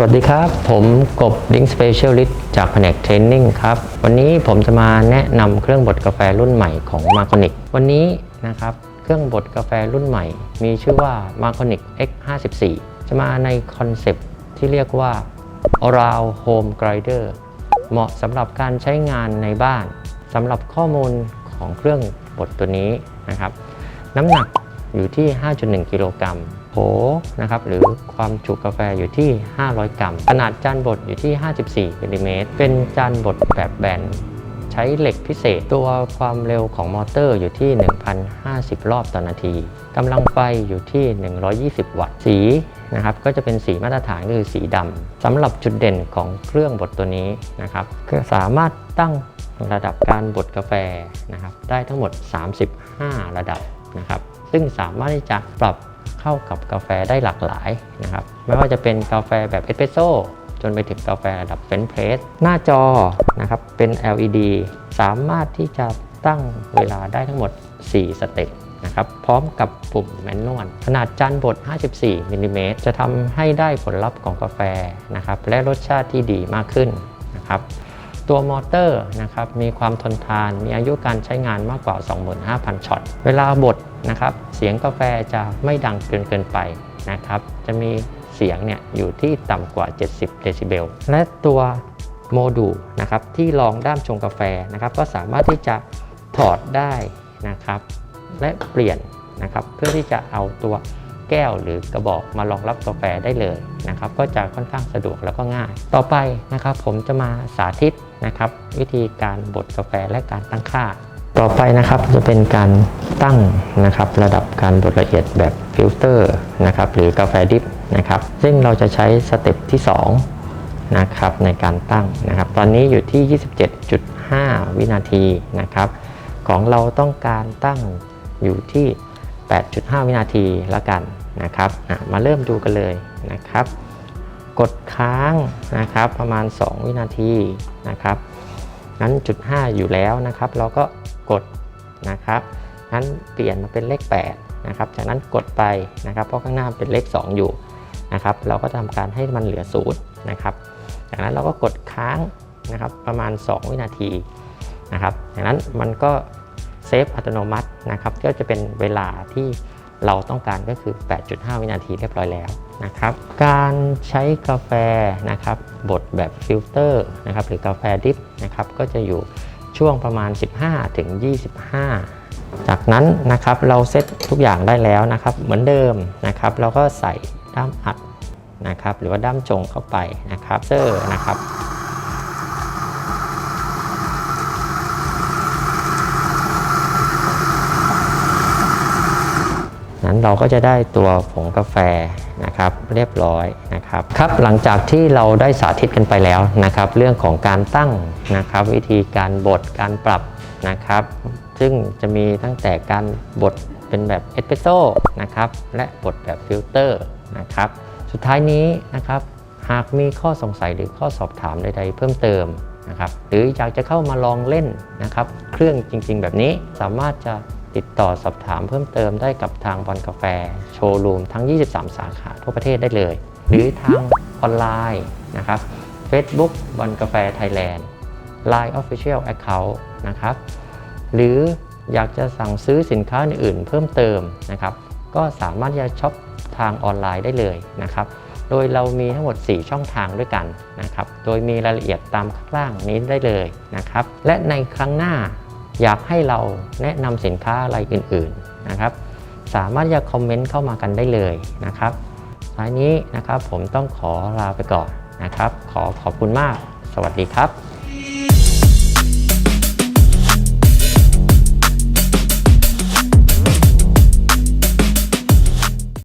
สวัสดีครับ ผมกบลิงสเปเชียลิสต์จากแผนกเทรนนิ่งครับ วันนี้ผมจะมาแนะนำเครื่องบดกาแฟรุ่นใหม่ของ m a r c o n i c วันนี้นะครับ เครื่องบดกาแฟรุ่นใหม่ มีชื่อว่า m a r c o n i c X54 จะมาในคอนเซปที่เรียกว่า Around Home Grinder เหมาะสำหรับการใช้งานในบ้านสำหรับข้อมูลของเครื่องบดตัวนี้นะครับ น้ำหนักอยู่ที่ 5.1 กิโลกรัม นะครับหรือความจุกาแฟอยู่ที่ 500 กรัม ขนาดจานบดอยู่ที่ 54มิลลิเมตรเป็นจานบดแบบแบนใช้เหล็กพิเศษตัวความเร็วของมอเตอร์อยู่ที่ 1,050 รอบต่อนาทีกำลังไฟอยู่ที่ 120 วัตต์สีนะครับก็จะเป็นสีมาตรฐานคือสีดำสำหรับจุดเด่นของเครื่องบดตัวนี้นะครับก็สามารถตั้งระดับการบดกาแฟนะครับได้ทั้งหมด 35 ระดับนะครับซึ่งสามารถที่จะปรับ เข้ากับกาแฟได้หลากหลายนะครับไม่ว่าจะเป็นกาแฟแบบเอสเปรสโซ่จนไปถึงกาแฟระดับเฟรนช์เพรสหน้าจอนะครับเป็น LED สามารถที่จะตั้งเวลาได้ทั้งหมด 4 สเต็ปนะครับพร้อมกับปุ่มแมนนวลขนาดจานบด 54มิลลิเมตรจะทำให้ได้ผลลัพธ์ของกาแฟนะครับและรสชาติที่ดีมากขึ้นนะครับ ตัวมอเตอร์นะครับมีความทนทาน มีอายุการใช้งานมากกว่า 25,000 ช็อต เวลาบดนะครับเสียงกาแฟจะไม่ดังเกินเกินไปนะครับจะมีเสียงเนี่ยอยู่ที่ต่ำกว่า 70 เดซิเบล และตัวโมดูลนะครับที่รองด้ามชงกาแฟนะครับก็สามารถที่จะถอดได้นะครับและเปลี่ยนนะครับเพื่อที่จะเอาตัว แก้วหรือกระบอกมารองรับกาแฟได้เลยนะครับก็จะค่อนข้างสะดวกแล้วก็ง่าย ต่อไปนะครับผมจะมาสาธิตนะครับวิธีการบดกาแฟและการตั้งค่า ต่อไปนะครับจะเป็นการตั้งนะครับระดับการบดละเอียดแบบฟิลเตอร์นะครับหรือกาแฟดิฟนะครับซึ่งเราจะใช้สเต็ปที่2นะครับในการตั้งนะครับตอนนี้อยู่ที่ 27.5 วินาทีนะครับของเราต้องการตั้งอยู่ที่ 8.5 วินาทีแล้วกัน นะครับมาเริ่มดูกันเลยนะครับ กดค้างนะครับประมาณ 2 วินาทีนะครับนั้นจุด 5 อยู่แล้วนะครับ เราก็กดนะครับนั้นเปลี่ยนมาเป็นเลข8นะครับจากนั้นกดไปนะครับ เพราะข้างหน้าเป็นเลข 2 อยู่นะครับ เราก็ทำการให้มันเหลือศูนย์นะครับ จากนั้นเราก็กดค้างนะครับประมาณ 2 วินาทีนะครับจากนั้นมันก็เซฟอัตโนมัตินะครับก็จะเป็นเวลาที่ เราต้องการก็คือ 8.5 วินาทีเรียบร้อยแล้วนะครับ การใช้กาแฟนะครับบดแบบฟิลเตอร์นะครับหรือกาแฟดิฟนะครับก็จะอยู่ช่วงประมาณ 15 ถึง 25 จากนั้นนะครับเราเซตทุกอย่างได้แล้วนะครับ เหมือนเดิมนะครับ เราก็ใส่ด้ามอัดนะครับ หรือว่าด้ามจงเข้าไปนะครับเซอร์นะครับ เราก็จะได้ตัวผงกาแฟนะครับเรียบร้อยนะครับครับหลังจากที่เราได้สาธิตกันไปแล้วนะครับเรื่องของการตั้งนะครับวิธีการบดการปรับนะครับ ซึ่งจะมีตั้งแต่การบดเป็นแบบเอสเปรสโซ่นะครับและบดแบบฟิลเตอร์นะครับสุดท้ายนี้นะครับหากมีข้อสงสัยหรือข้อสอบถามใด ๆ เพิ่มเติมนะครับหรืออยากจะเข้ามาลองเล่นนะครับเครื่องจริง ๆ แบบนี้สามารถจะ ติดต่อสอบถามเพิ่มเติมได้กับทางบอลกาแฟ โชว์รูมทั้ง 23 สาขาทั่วประเทศได้เลย หรือทางออนไลน์นะครับ Facebook บอลกาแฟไทยแลนด์ Line Official Account นะครับ หรืออยากจะสั่งซื้อสินค้าอื่นเพิ่มเติมนะครับ ก็สามารถที่จะช็อปทางออนไลน์ได้เลยนะครับ โดยเรามีทั้งหมด 4 ช่องทางด้วยกันนะครับ โดยมีรายละเอียดตามข้างล่างนี้ได้เลยนะครับ และในครั้งหน้า อยากให้เราแนะนำสินค้าอะไรอื่นๆนะครับ สามารถจะคอมเมนต์เข้ามากันได้เลยนะครับท้ายนี้นะครับผมต้องขอลาไปก่อนนะครับ ขอขอบคุณมาก สวัสดีครับ